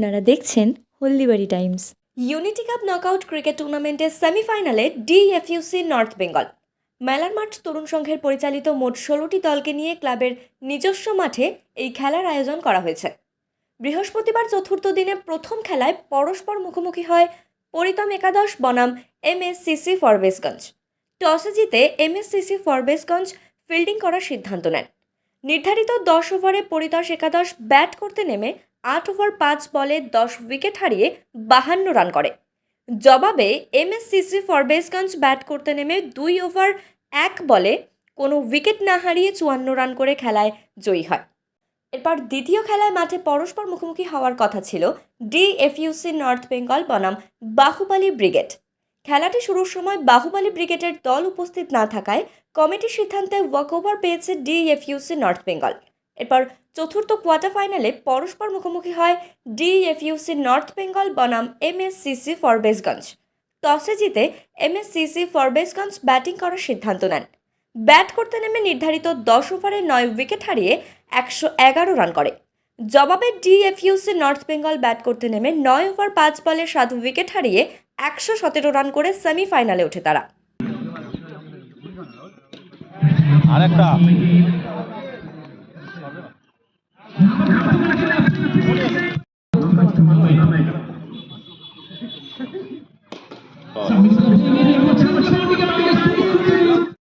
আপনারা দেখছেন Haldibari times. Unity cup knockout cricket টুর্নামেন্টের সেমিফাইনালে ডিএফইউসি নর্থ বেঙ্গল। মেলার মাঠ তরুণ সংঘের পরিচালিত মোট ষোলোটি দলকে নিয়ে ক্লাবের নিজস্ব মাঠে এই খেলার আয়োজন করা হয়েছে। বৃহস্পতিবার চতুর্থ দিনে প্রথম খেলায় পরস্পর মুখোমুখি হয় পরিতম একাদশ বনাম এমএসসিসি ফরবেসগঞ্জ টসে জিতে এমএসসিসি ফরবেসগঞ্জ ফিল্ডিং করার সিদ্ধান্ত নেন। নির্ধারিত দশ ওভারে পরিতোষ একাদশ ব্যাট করতে নেমে আট ওভার পাঁচ বলে দশ উইকেট হারিয়ে বাহান্ন রান করে। জবাবে এমএসসিসি ফরবেসগঞ্জ ব্যাট করতে নেমে দুই ওভার এক বলে কোনো উইকেট না হারিয়ে চুয়ান্ন রান করে খেলায় জয়ী হয়। এরপর দ্বিতীয় খেলায় মাঠে পরস্পর মুখোমুখি হওয়ার কথা ছিল ডিএফইউসি নর্থ বেঙ্গল বনাম বাহুবালী ব্রিগেড। খেলাটি শুরুর সময় বাহুবালি ব্রিগেডের দল উপস্থিত না থাকায় কমিটির সিদ্ধান্তে ওয়াকওভার পেয়েছে ডিএফইউসি নর্থ বেঙ্গল। এরপর চতুর্থ কোয়ার্টার ফাইনালে পরস্পর মুখোমুখি হয় ডিএফইউসি নর্থ বেঙ্গল বনাম এমএসসিসি ফরবেসগঞ্জ টসে জিতে এমএসসিসি ফরবেসগঞ্জ ব্যাটিং করার সিদ্ধান্ত নেন। ব্যাট করতে নেমে নির্ধারিত দশ ওভারে নয় উইকেট হারিয়ে একশো এগারো রান করে। জবাবে ডিএফইউসি নর্থ বেঙ্গল ব্যাট করতে নেমে নয় ওভার পাঁচ বলে সাত উইকেট হারিয়ে একশো সতেরো রান করে সেমিফাইনালে ওঠে তারা। আরেকটা। さあ、水野